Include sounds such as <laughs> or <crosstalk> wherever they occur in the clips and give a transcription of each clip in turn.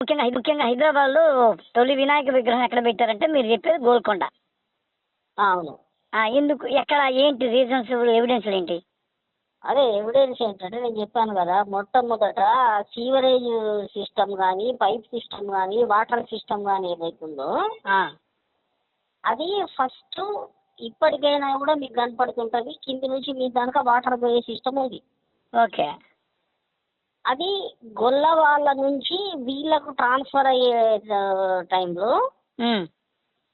ముఖ్యంగా ముఖ్యంగా హైదరాబాద్లో తొలి వినాయక విగ్రహం ఎక్కడ పెట్టారంటే మీరు చెప్పేది గోల్కొండ. అవును. ఎందుకు ఎక్కడ ఏంటి రీజన్స్ ఎవిడెన్స్ ఏంటి? అదే ఎవిడెన్స్ ఏంటంటే నేను చెప్పాను కదా మొట్టమొదట సీవరేజ్ సిస్టమ్ కానీ పైప్ సిస్టమ్ కానీ వాటర్ సిస్టమ్ కానీ ఏదైతుందో అది ఫస్ట్ ఇప్పటికైనా కూడా మీకు కనపడుతుంటుంది కింది నుంచి మీ దానిక వాటర్ పోయే సిస్టమ్ ఉంది ఓకే. అది గొల్ల వాళ్ళ నుంచి వీళ్ళకు ట్రాన్స్ఫర్ అయ్యే టైంలో.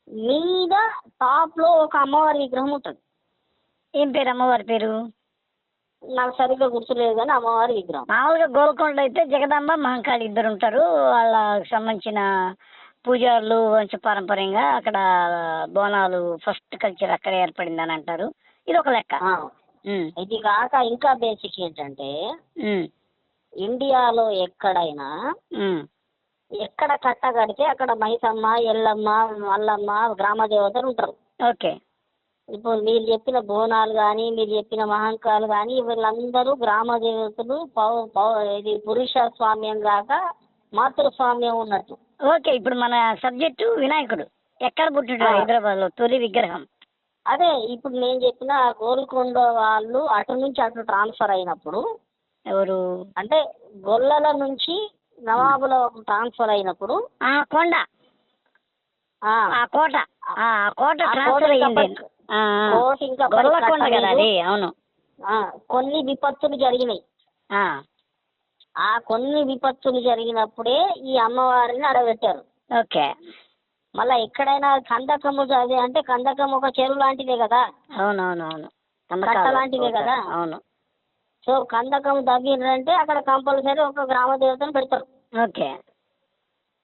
మీద టాప్లో ఒక అమ్మవారి విగ్రహం ఉంటుంది. ఏం పేరు అమ్మవారి పేరు? నాకు సరిగ్గా గుర్తులేదు కానీ అమ్మవారి విగ్రహం. మామూలుగా గోల్కొండ అయితే జగదాంబ మహంకాళి ఇద్దరు ఉంటారు. వాళ్ళకి సంబంధించిన పూజారులు వంశపారంపర్యంగా అక్కడ బోనాలు ఫస్ట్ కల్చర్ అక్కడే ఏర్పడిందని అంటారు. ఇది ఒక లెక్క. ఇది కాక ఇంకా బేసిక్ ఏంటంటే ఇండియాలో ఎక్కడైనా. ఎక్కడ కట్ట కడితే అక్కడ మైసమ్మ ఎల్లమ్మ మల్లమ్మ గ్రామ దేవతలు ఉంటారు. ఓకే. ఇప్పుడు మీరు చెప్పిన బోనాలు కానీ మీరు చెప్పిన మహంకాలు కానీ వీళ్ళందరూ గ్రామ దేవతలు పౌ పౌ ఇది పురుష స్వామ్యం కాక మాతృస్వామ్యం ఉన్నట్టు. ఓకే ఇప్పుడు మన సబ్జెక్టు వినాయకుడు. ఎక్కడ పుట్టిండు ఆ. హైదరాబాద్లో? తొలి విగ్రహం. అదే ఇప్పుడు నేను చెప్పిన గోల్కొండ వాళ్ళు అటు నుంచి అటు ట్రాన్స్ఫర్ అయినప్పుడు ఎవరు? అంటే గొల్లల నుంచి నవాబుల ట్రాన్స్ఫర్ అయినప్పుడు ఆ కొండ. ఆ, కోట. ఆ కోట ట్రాన్స్ఫర్ కోట ఇంకా ఆ. కోట ఇంకా గొల్లకొండ కదా అది. అవును. కొన్ని విపత్తులు జరిగినాయి. ఆ, ఆ కొన్ని విపత్తులు జరిగినప్పుడే ఈ అమ్మవారిని అడగబెట్టారు. ఓకే. మళ్ళా ఎక్కడైనా కందకము అది అంటే కందకం ఒక చెరువు లాంటిదే కదా? అవునవునవును. కట్ట లాంటిదే కదా? అవును. సో కందకం తగ్గిందంటే అక్కడ కంపల్సరీ ఒక గ్రామ దేవతను పెడతారు. ఓకే.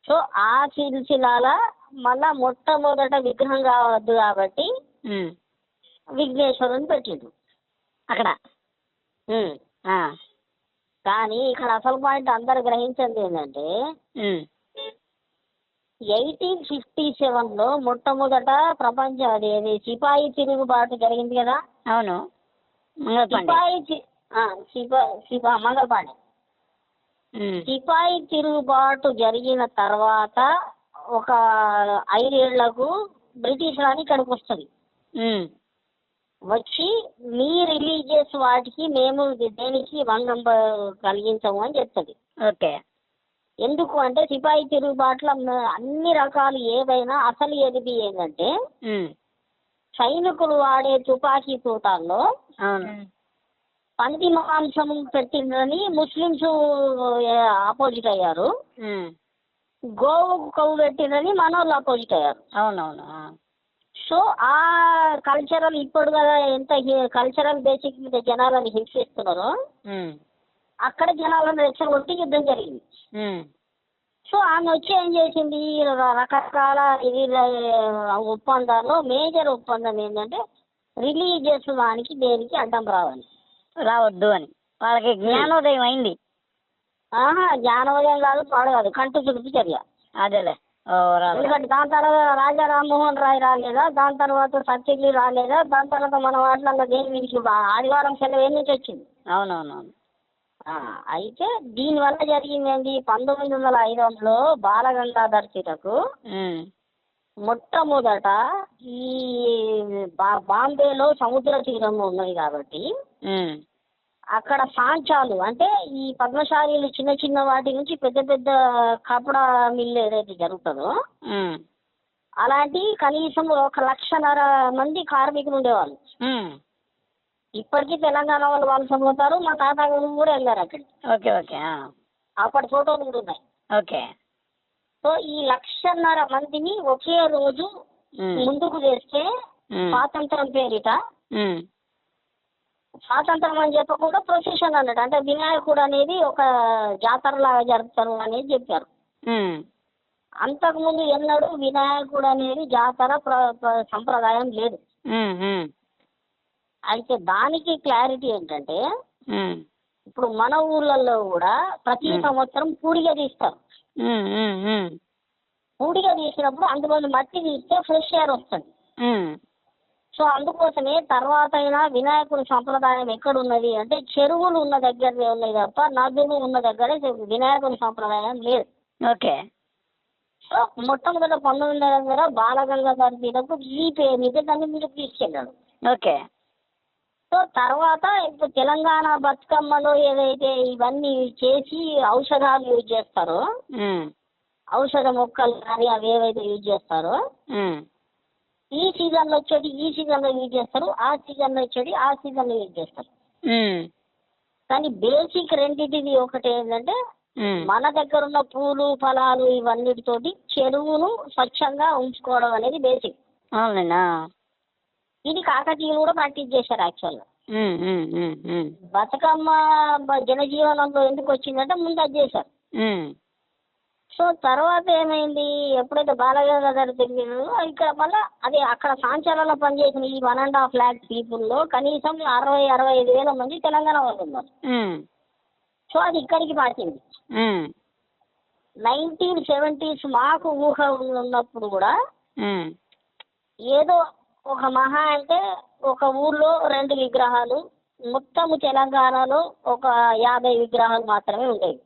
సో ఆ సిల్సిలాల మళ్ళా మొట్టమొదట విగ్రహం కావద్దు కాబట్టి. విఘ్నేశ్వరుని పెట్టిండు అక్కడ? కానీ ఇక్కడ అసలు పాయింట్ అందరు గ్రహించింది ఏంటంటే. ఎయిటీన్ ఫిఫ్టీ సెవెన్లో మొట్టమొదట ప్రపంచ అది సిపాయి తిరుగుబాటు జరిగింది కదా? అవును. సిపాయి మంగళపాండే ఉమ్. సిపాయి తిరుగుబాటు జరిగిన తర్వాత ఒక ఐదేళ్ళకు బ్రిటిష్ రాణి ఇక్కడికి వస్తుంది. వచ్చి మీ రిలీజియస్ వాటికి మేము దేనికి భంగం కలిగించము అని చెప్తుంది ఓకే ఎందుకు అంటే సిపాయి తిరుగుబాటులో అన్ని రకాలు ఏదైనా అసలు ఎదిగి ఏంటంటే. సైనికులు వాడే తుపాకీ తూటాల్లో అవును పంది మాంసం పెట్టిందని ముస్లిమ్స్ ఆపోజిట్ అయ్యారు. గోవు కొవ్వు పెట్టిందని మనోళ్ళు ఆపోజిట్ అయ్యారు అవునవును. సో ఆ కల్చరల్ ఇప్పుడు కదా ఎంత కల్చరల్ బేసిక్ మీద జనాలను హింసిస్తున్నారో. అక్కడ జనాలను రెచ్చగొట్టి యుద్ధం జరిగింది. సో ఆమె వచ్చి ఏం చేసింది రకరకాల ఇది ఒప్పందాల్లో మేజర్ ఒప్పందం ఏంటంటే రిలీజియస్ దానికి దేనికి అడ్డం రావాలి రావద్దు అని. వాళ్ళకి జ్ఞానోదయం అయింది. ఆహా జ్ఞానోదయం కాదు పాడు కాదు. కంటి చుడుపు చర్య. అదేలే. ఎందుకంటే దాని తర్వాత రాజా రామ్మోహన్ రాయ్ రాలేదా? దాని తర్వాత సత్యగిరి రాలేదా? దాని తర్వాత మన వాటిలలో దేని వీరికి ఆదివారం సెలవు ఏం నుంచి వచ్చింది? అవునవునవును. అయితే దీనివల్ల జరిగింది ఏంటి పంతొమ్మిది వందల ఐదులో బాలగంగాధర్ తిలకు. మొట్టమొదట ఈ బా- బాంబేలో సముద్ర తీరం ఉన్నది కాబట్టి. అక్కడ సాంచాలు అంటే ఈ పద్మశాలీలు చిన్న చిన్న వాటి నుంచి పెద్ద పెద్ద కపడా మిల్లు ఏదైతే జరుగుతుందో. అలాంటి కనీసం ఒక లక్షన్నర మంది కార్మికులు ఉండేవాళ్ళు. ఇప్పటికీ తెలంగాణ వాళ్ళు వలస పోతారు మా తాతగారు కూడా వెళ్ళారు అక్కడికి ఓకే ఓకే ఆ. అప్పటి ఫోటోలు కూడా ఉన్నాయి ఓకే సో ఈ లక్షన్నర మందిని ఒకే రోజు. ముందుకు ఉమ్. స్వాతంత్రం పేరిట. స్వాతంత్రం అని చెప్పకుండా ప్రొసెషన్ అన్నట్టు అంటే వినాయకుడు అనేది ఒక జాతరలాగా జరుపుతారు అనేది చెప్పారు. అంతకుముందు ఎన్నడూ వినాయకుడు అనేది జాతర ప్ర ప్ర- సంప్రదాయం లేదు. అయితే దానికి క్లారిటీ ఏంటంటే. ఇప్పుడు మన ఊర్లలో కూడా ప్రతి. సంవత్సరం పూడిగ తీస్తారు. పూడిగ తీసినప్పుడు అందులో మట్టి తీస్తే ఫ్రెష్ ఎయిర్ వస్తుంది. సో అందుకోసమే తర్వాత అయినా వినాయకుడి సంప్రదాయం ఎక్కడ ఉన్నది అంటే చెరువులు ఉన్న దగ్గరే ఉన్నాయి తప్ప నదులు ఉన్న దగ్గర వినాయకుడి సంప్రదాయం లేదు ఓకే సో మొట్టమొదట పంతొమ్మిది వందల బాలగంగాధర తిలక్ ఈ పేరు మీద దాన్ని మీరు తీసుకెళ్ళాడు ఓకే సో తర్వాత ఇప్పుడు తెలంగాణ బతుకమ్మలో ఏదైతే ఇవన్నీ చేసి ఔషధాలు యూజ్ చేస్తారో ఔషధ మొక్కలు కానీ అవి ఏవైతే యూజ్ చేస్తారో ఈ సీజన్లో వచ్చేది ఈ సీజన్లో యూజ్ చేస్తారు ఆ సీజన్లో వచ్చేది ఆ సీజన్లో యూజ్ చేస్తారు. కానీ బేసిక్ రెండింటిది ఒకటి ఏంటంటే మన దగ్గర ఉన్న పూలు ఫలాలు ఇవన్నిటితోటి చెరువును స్వచ్ఛంగా ఉంచుకోవడం అనేది బేసిక్. అవునండి ఇది కాకతీయులు కూడా ప్రాక్టీస్ చేశారు యాక్చువల్గా బతుకమ్మ జనజీవనంలో ఎందుకు వచ్చిందంటే ముందు అది చేశారు. సో తర్వాత ఏమైంది? ఎప్పుడైతే బాలగంగాధర తిరిగారో ఇక్కడ మళ్ళీ అది అక్కడ సాంచాలలో పనిచేసిన ఈ వన్ అండ్ హాఫ్ ల్యాక్ పీపుల్లో కనీసం అరవై అరవై ఐదు వేల మంది తెలంగాణ వాళ్ళు ఉన్నారు. సో అది ఇక్కడికి మార్చింది నైన్టీన్ సెవెంటీస్ మాకు ఊహ ఉన్నప్పుడు కూడా ఏదో ఒక మహా అంటే ఒక ఊర్లో రెండు విగ్రహాలు మొత్తము తెలంగాణలో ఒక యాభై విగ్రహాలు మాత్రమే ఉండేవి.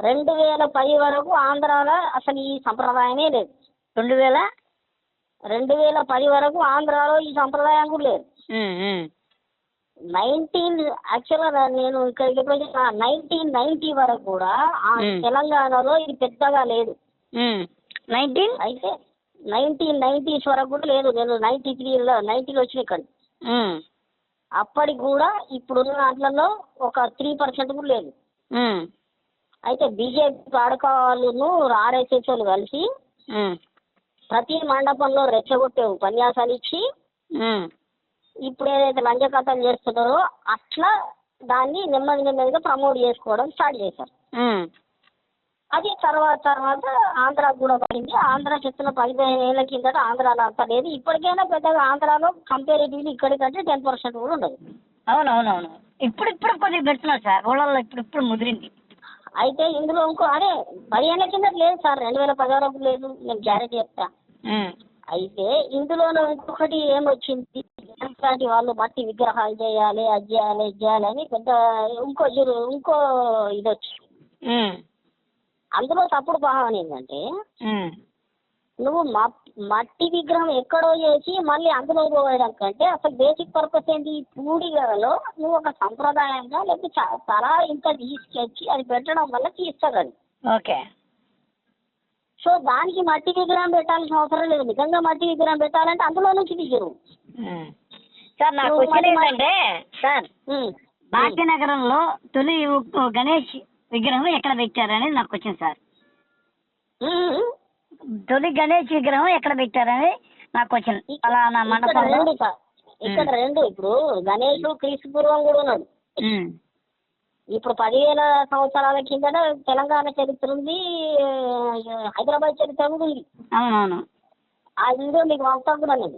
రెండు వేల పది వరకు ఆంధ్రాలో అసలు ఈ సంప్రదాయమే లేదు. రెండు వేల? రెండు వేల పది వరకు ఆంధ్రాలో ఈ సంప్రదాయం కూడా లేదు. నైన్టీన్ యాక్చువల్గా నేను ఇక్కడికి ఎప్పుడు నైన్టీన్ నైన్టీ వరకు కూడా ఆ. తెలంగాణలో ఇది పెద్దగా లేదు. నైన్టీన్? అయితే నైన్టీన్ నైన్టీస్ వరకు కూడా లేదు. నేను నైన్టీ త్రీలో నైన్టీలో వచ్చిన ఇక్కడ. అప్పటికి కూడా ఇప్పుడున్న దాంట్లలో ఒక త్రీ పర్సెంట్ కూడా లేదు. అయితే బీజేపీ పాడకాలను ఆర్ఎస్ఎస్ వాళ్ళు కలిసి ప్రతి మండపంలో రెచ్చగొట్టే ఉపన్యాసాలు ఇచ్చి ఇప్పుడు ఏదైతే లంచ కథలు చేస్తున్నారో అట్లా దాన్ని నెమ్మది నెమ్మదిగా ప్రమోట్ చేసుకోవడం స్టార్ట్ చేశారు. అది తర్వాత తర్వాత ఆంధ్రాకు కూడా పడింది. ఆంధ్ర చెప్తున్న పదిహేను ఏళ్ళ కిందట ఆంధ్రాలో అంత లేదు. ఇప్పటికైనా పెద్దగా ఆంధ్రాలో కంపారిటివ్లీ ఇక్కడికంటే టెన్ పర్సెంట్ కూడా ఉండదు. అవునవునవును. ఇప్పుడు ఇప్పుడు కొద్దిగా పెడుతున్నారు సార్. ఊళ్ళల్లో ఇప్పుడు ఇప్పుడు ముదిరింది. అయితే ఇందులో ఇంకో అదే పదిహేనుల కింద లేదు సార్. రెండు వేల పదహారు లేదు. నేను గ్యారెంటీ చెప్తా. అయితే ఇందులోనూ ఇంకొకటి ఏమొచ్చింది? ఇలాంటి వాళ్ళు మట్టి విగ్రహాలు చేయాలి అది చేయాలి ఇది చేయాలి అని పెద్ద ఇంకో ఇంకో ఇది వచ్చి ఉమ్, అందులో తప్పుడు భావన ఏంటంటే నువ్వు మట్- మట్టి విగ్రహం ఎక్కడో చేసి మళ్ళీ అందులో పోయడం కంటే అసలు బేసిక్ పర్పస్ ఏంటి? పూడిగలో నువ్వు ఒక సంప్రదాయంగా లేకపోతే తల ఇంత తీసుకొచ్చి అది పెట్టడం వల్ల తీస్తారు అది ఓకే. సో దానికి మట్టి విగ్రహం పెట్టాల్సిన అవసరం లేదు. నిజంగా మట్టి విగ్రహం పెట్టాలంటే అందులో నుంచి తీయరు. సార్ నాకు ఏంటంటే సార్. భాగ్యనగరంలో తొలి గణేష్ విగ్రహం ఎక్కడ పెట్టారని నాకు వచ్చింది సార్. తొలి గణేష్ విగ్రహం ఎక్కడ పెట్టారని నాకు వచ్చింది ఫలానా ఇక్కడ మండపంలో రెండు సార్. ఇక్కడ రెండు. ఇప్పుడు గణేష్ క్రీస్తు పూర్వం కూడా ఉన్నాడు. ఇప్పుడు పదివేల సంవత్సరాల కిందట తెలంగాణ చరిత్ర ఉంది ఆ, హైదరాబాద్ చరిత్ర కూడా ఉంది. అవునవును. అది ఇదో మీకు పంపుతాను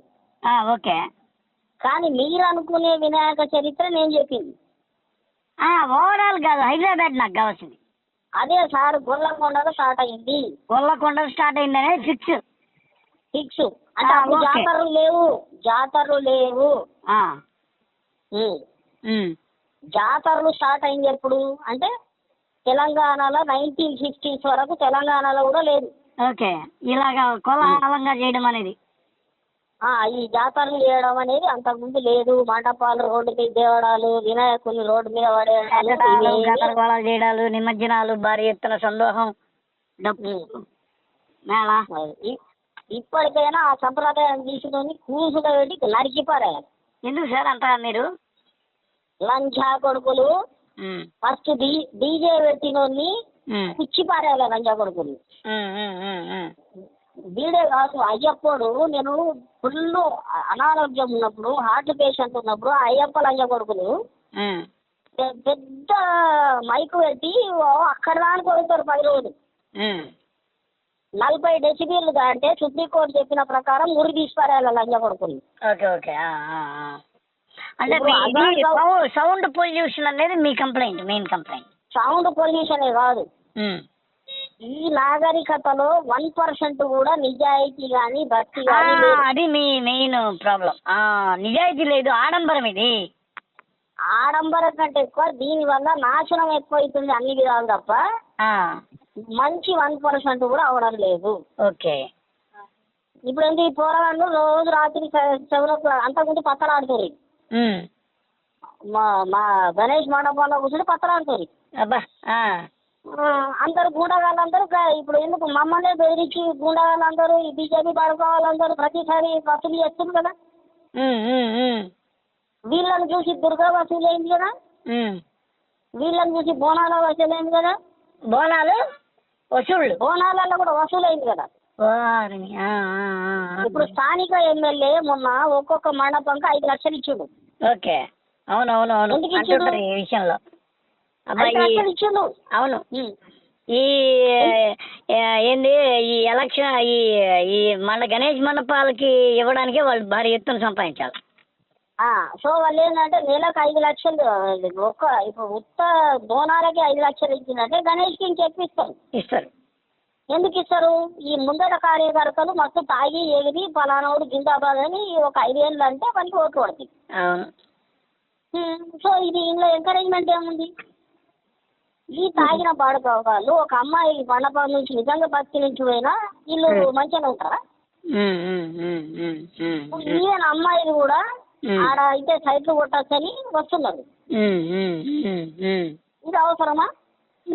ఆ, ఓకే. కానీ మీరు అనుకునే వినాయక చరిత్ర నేను చెప్పింది ఓవరాల్ కాదు హైదరాబాద్ నాకు కావాల్సింది. అదే సార్ గొల్లకొండలో స్టార్ట్ అయింది. గొల్లకొండ స్టార్ట్ అయిందనే ఫిక్స్ ఫిక్స్ అంటే అప్పుడు. జాతరలు లేవు. జాతరలు లేవు. జాతరలు స్టార్ట్ అయింది ఎప్పుడు? అంటే తెలంగాణలో నైన్టీన్ సిక్స్టీస్ వరకు తెలంగాణలో కూడా లేదు. ఓకే. ఇలాగా కోలాహలంగా చేయడం అనేది. ఈ జాతరలు చేయడం అనేది అంతకుముందు లేదు. మండపాలు రోడ్డు మీద దేవడాలు వినాయకుని రోడ్డు మీద పడేయడాలు గందరగోళాలు చేయడాలు నిమజ్జనాలు భారీ ఎత్తున సందోహం. మేళ. ఇప్పటికైనా ఆ సంప్రదాయం తీసుకొని కూసుగా పెట్టి నరికి పారేయాలి. ఎందుకు సార్ అంత మీరు? లంచా కొడుకులు ఫస్ట్ డీ డీజే పెట్టినోని కుచ్చి పారేయాలి లంచా కొడుకులు. వీడే కాదు అయ్యప్పుడు. నేను ఫుల్ అనారోగ్యం ఉన్నప్పుడు హార్ట్ పేషెంట్ ఉన్నప్పుడు అయ్యప్ప లంచా కొడుకులు పెద్ద మైకు పెట్టి ఓ అక్కడ దానికి పోతారు పది రోజులు. నలభై డెసిబీలు దాంటే సుప్రీంకోర్టు చెప్పిన ప్రకారం మురి తీసిపారేయాలి లంచా కొడుకులు ఓకే ఓకే. అంటే సౌండ్ పొల్యూషన్ అనేది మీ కంప్లైంట్ మెయిన్ కంప్లైంట్. సౌండ్ పొల్యూషనే కాదు. ఈ నాగరికతలో వన్ పర్సెంట్ కూడా నిజాయితీ కానీ భక్తి అది మీ మెయిన్ ప్రాబ్లం. నిజాయితీ లేదు ఆడంబరం ఇది. ఆడంబరం కంటే ఎక్కువ దీని వల్ల నాశనం ఎక్కువ అవుతుంది అన్ని విధాలు తప్ప మంచి వన్ పర్సెంట్ కూడా అవడం లేదు. ఓకే. ఇప్పుడు ఏంటి ఈ పోరగాళ్ళు రోజు రాత్రి సెవెన్ ఓ క్లాక్ అంతకుముందు పత్తలు ఆడుతుంది ఉమ్. మా మా గణేష్ మండపంలో కూర్చొని పత్తలు ఆడుతుంది అందరు గూండగాళ్ళందరూ గా- ఇప్పుడు ఎందుకు మమ్మల్ని బెదిరించి గూండగాళ్ళందరూ ఈ బీజేపీ పడుకోవాలందరూ ప్రతిసారి వసూలు చేస్తుంది కదా. వీళ్ళని చూసి దుర్గా వసూలు అయింది కదా. వీళ్ళని చూసి బోనాల వసూలు అయింది కదా? బోనాలు? వసూళ్ళు? బోనాలలో కూడా వసూలు అయింది కదా. ఇప్పుడు స్థానిక ఎమ్మెల్యే మొన్న ఒక్కొక్క మండపంకి ఐదు లక్షలు ఇచ్చిండు. ఓకే. అవును అవును అవును ఎందుకు ఇచ్చిండు? అంటుంటారు ఈ విషయంలో. అబ్బాయి అవును. ఈ ఏంది ఈ ఎలక్షన్ ఈ ఈ మన గణేష్ మండపాలకి ఇవ్వడానికి వాళ్ళు భారీ ఎత్తున సంపాదించాలి ఆ, సో వాళ్ళు ఏంటంటే నెలకు ఐదు లక్షలు ఒక్క ఇప్పుడు ఉత్త బోనాలకి ఐదు లక్షలు ఇచ్చిందంటే గణేష్కి ఇంకెక్కువ ఇస్తారు. ఇస్తారు. ఎందుకు ఇస్తారు? ఈ ముందర కార్యకర్తలు మస్తు తాగి ఎగిరి పలానాడు జిందాబాద్ అని ఒక ఐదేళ్ళు అంటే మనకి ఓట్లు పడుతుంది సో ఇది ఇందులో ఎంకరేజ్మెంట్ ఏముంది? ఈ తాగిన పాడుకోవాలి ఒక అమ్మాయి మండపం నుంచి నిజంగా బతికి నుంచి పోయినా వీళ్ళు మంచిగానే ఉంటారా? ఈవెన్ అమ్మాయిలు కూడా. ఆడ అయితే సైట్లు కొట్టచ్చని వస్తున్నారు. ఇది అవసరమా?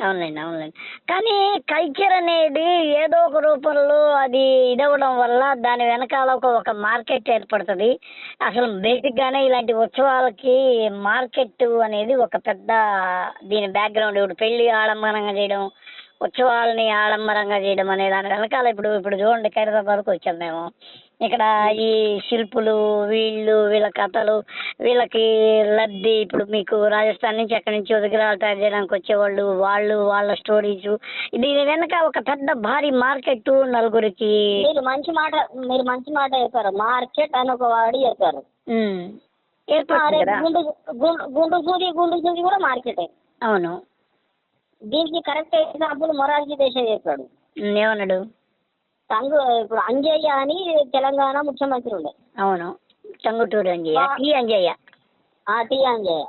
అవునులేండి అవునులేండి. కానీ కల్చర్ అనేది ఏదో ఒక రూపంలో అది ఇదవ్వడం వల్ల దాని వెనకాల ఒక ఒక మార్కెట్ ఏర్పడుతుంది. అసలు బేసిక్గానే ఇలాంటి ఉత్సవాలకి మార్కెట్ అనేది ఒక పెద్ద దీని బ్యాక్గ్రౌండ్ ఇప్పుడు పెళ్ళి ఆడంబరంగా చేయడం ఉత్సవాలని ఆడంబరంగా చేయడం అనే దాని వెనకాల ఇప్పుడు ఇప్పుడు చూడండి ఖైరతాబాద్కి వచ్చాం మేము. ఇక్కడ ఈ శిల్పులు వీళ్ళు వీళ్ళ కథలు వీళ్ళకి లబ్ధి ఇప్పుడు మీకు రాజస్థాన్ నుంచి అక్కడి నుంచి విగ్రహాలు తయారు చేయడానికి వచ్చేవాళ్ళు వాళ్ళు వాళ్ళ స్టోరీస్. దీని వెనక ఒక పెద్ద భారీ మార్కెట్ నలుగురికి. మీరు మంచి మాట మీరు మంచి మాట చెప్పారు. మార్కెట్ అని ఒక వాడు చెప్పారు. గుండు గుండు- సూది గుండు సూది కూడా మార్కెటే. అవును. దీనికి కరెక్ట్ ఎగ్జాంపుల్ మొరార్జీ దేశాయ్ చెప్పాడు. ఏమన్నాడు? సంగు ఇప్పుడు అంజయ్య అని తెలంగాణ ముఖ్యమంత్రి ఉండే. అవును. టంగుటూరు అంజయ్య. టీ అంజయ్య. ఆ టీ అంజయ్య.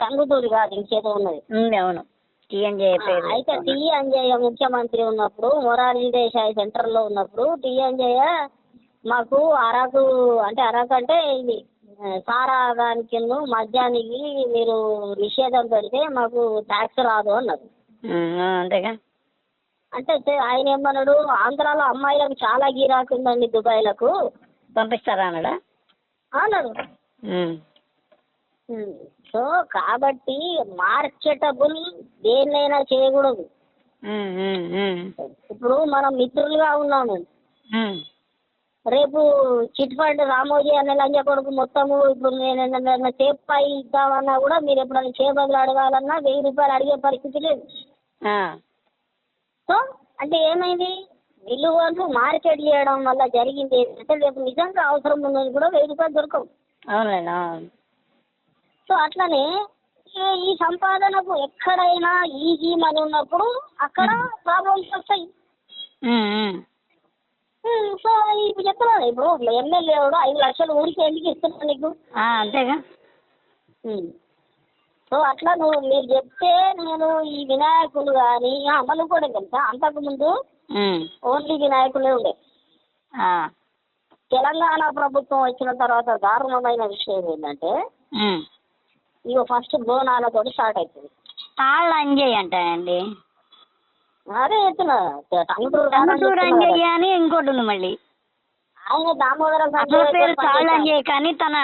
టంగుటూరి కాదు ఇంకేదో ఉన్నది. అవును. టీ అంజయ్య పేరు అయితే టీ అంజయ్య ముఖ్యమంత్రి ఉన్నప్పుడు మొరార్జీ దేశాయ్ సెంటర్లో ఉన్నప్పుడు టీ అంజయ్య మాకు అరకు అంటే అరకు అంటే ఇది సారా దానికి మద్యానికి మీరు నిషేధం పెడితే మాకు ట్యాక్స్ రాదు అన్నారు ఆ, అంతేగా? అంటే ఆయన ఏమన్నాడు ఆంధ్రాలో అమ్మాయిలకు చాలా గిరాకు ఉందండి దుబాయ్లకు. పంపిస్తారా అన్నాడా? అన్నాడు. సో కాబట్టి మార్కెటబుల్ దేన్నైనా చేయకూడదు. ఇప్పుడు మనం మిత్రులుగా ఉన్నాము. రేపు చిట్ ఫండ్ రామోజీ అనే లంజ కొడుకు మొత్తము ఇప్పుడు నేను చేప ఇద్దామన్నా కూడా మీరు ఎప్పుడైనా చేపలు అడగాలన్నా వెయ్యి రూపాయలు అడిగే పరిస్థితి లేదు. సో అంటే ఏమైంది? విలువను మార్కెట్ చేయడం వల్ల జరిగింది. ఏంటంటే రేపు నిజంగా అవసరం ఉన్నది కూడా వెయ్యి రూపాయలు దొరకవు. అవునండి అవును సో అట్లనే ఈ- సంపాదనకు ఎక్కడైనా ఈజీ మనీ ఉన్నప్పుడు అక్కడ ప్రాబ్లమ్స్ వస్తాయి. సో ఇప్పుడు చెప్తున్నాను ఇప్పుడు. ఎమ్మెల్యే కూడా ఐదు లక్షలు ఊరికి ఎందుకు ఇస్తున్నాను నీకు? అంతేగా. సో అట్లా నువ్వు మీరు చెప్తే నేను ఈ వినాయకులు కానీ అమలు కూడా తెలుసా? అంతకుముందు ఓన్లీ వినాయకులే ఉండే. తెలంగాణ ప్రభుత్వం వచ్చిన తర్వాత దారుణమైన విషయం ఏంటంటే. ఇక ఫస్ట్ బోనాలతో స్టార్ట్ అవుతుంది తాళ్ళ అంజయ్య అంటాయండి అదే చెప్తున్నా. అని ఇంకోటి ఉంది మళ్ళీ. ఆయన దామోదరం పేరు తాళ్ళ. అంజయ్య కానీ తన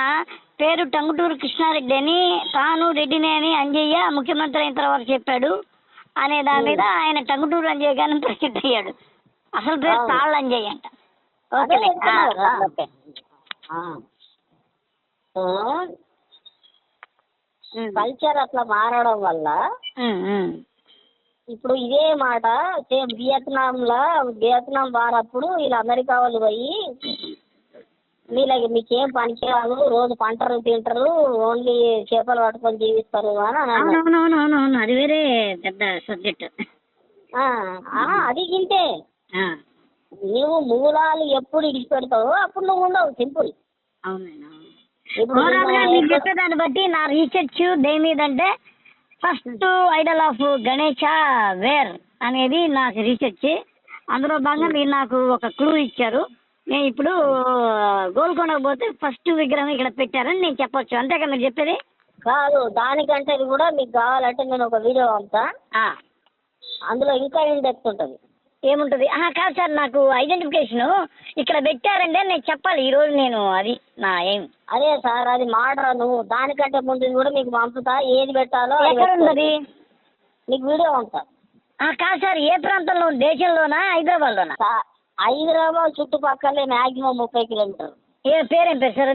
పేరు టంగుటూరు కృష్ణారెడ్డి అని తాను రెడ్డిని అని అంజయ్య ముఖ్యమంత్రి అయిన తర్వాత చెప్పాడు. అనే దాని మీద ఆయన టంగుటూరు అంజయ్య గారిని <laughs> ప్రసిద్ధి అయ్యాడు. అసలు పేరు. తాళ్ళ అంజయ్య అంట. ఓకేలే. కల్చర్ అట్లా మారడం వల్ల. ఇప్పుడు ఇదే మాట సేమ్ వియత్నాంలో వియత్నాం వారప్పుడు వీళ్ళు అమెరికా వాళ్ళు పోయి వీళ్ళకి మీకేం పనికిరాదు రోజు పంటలు తింటారు ఓన్లీ చేపలు పట్టుకొని జీవిస్తారు అని అని అన్నారు. అవునవునవునవును అది వేరే పెద్ద సబ్జెక్ట్. అది గింతే నువ్వు మూలాలు ఎప్పుడు ఇడిచిపెడతావో అప్పుడు నువ్వు ఉండవు సింపుల్. మీరు చెప్పేదాన్ని బట్టి నా రీసెర్చ్ దేని మీద అంటే first idol of Ganesha where అనేది నాకు రీసెర్చ్ అందులో భాగంగా మీరు నాకు ఒక క్లూ ఇచ్చారు. నేను ఇప్పుడు గోల్కొండకు పోతే ఫస్ట్ విగ్రహం ఇక్కడ పెట్టారని నేను చెప్పొచ్చు. అంతేకా మీరు చెప్పేది? కాదు దానికంటే కూడా మీకు కావాలంటే నేను ఒక వీడియో పంపుతా. అందులో ఇంకా డెప్త్ ఉంటుంది? ఏముంటుంది? కాదు సార్ నాకు ఐడెంటిఫికేషన్ ఇక్కడ పెట్టారంటే నేను చెప్పాలి. ఈరోజు నేను అది నా ఏం. అదే సార్ అది మాడరా నువ్వు. దానికంటే ముందు కూడా మీకు పంపుతా. ఏది పెట్టాలో ఎక్కడ. ఉన్నది? నీకు వీడియో పంపుతా. ఆ, కాదు సార్ ఏ ప్రాంతంలో? దేశంలోనా? హైదరాబాద్లోనా? హైదరాబాద్ చుట్టుపక్కలే మ్యాక్సిమం ముప్పై కిలోమీటర్లు. ఏ పేరేం పేరు సార్?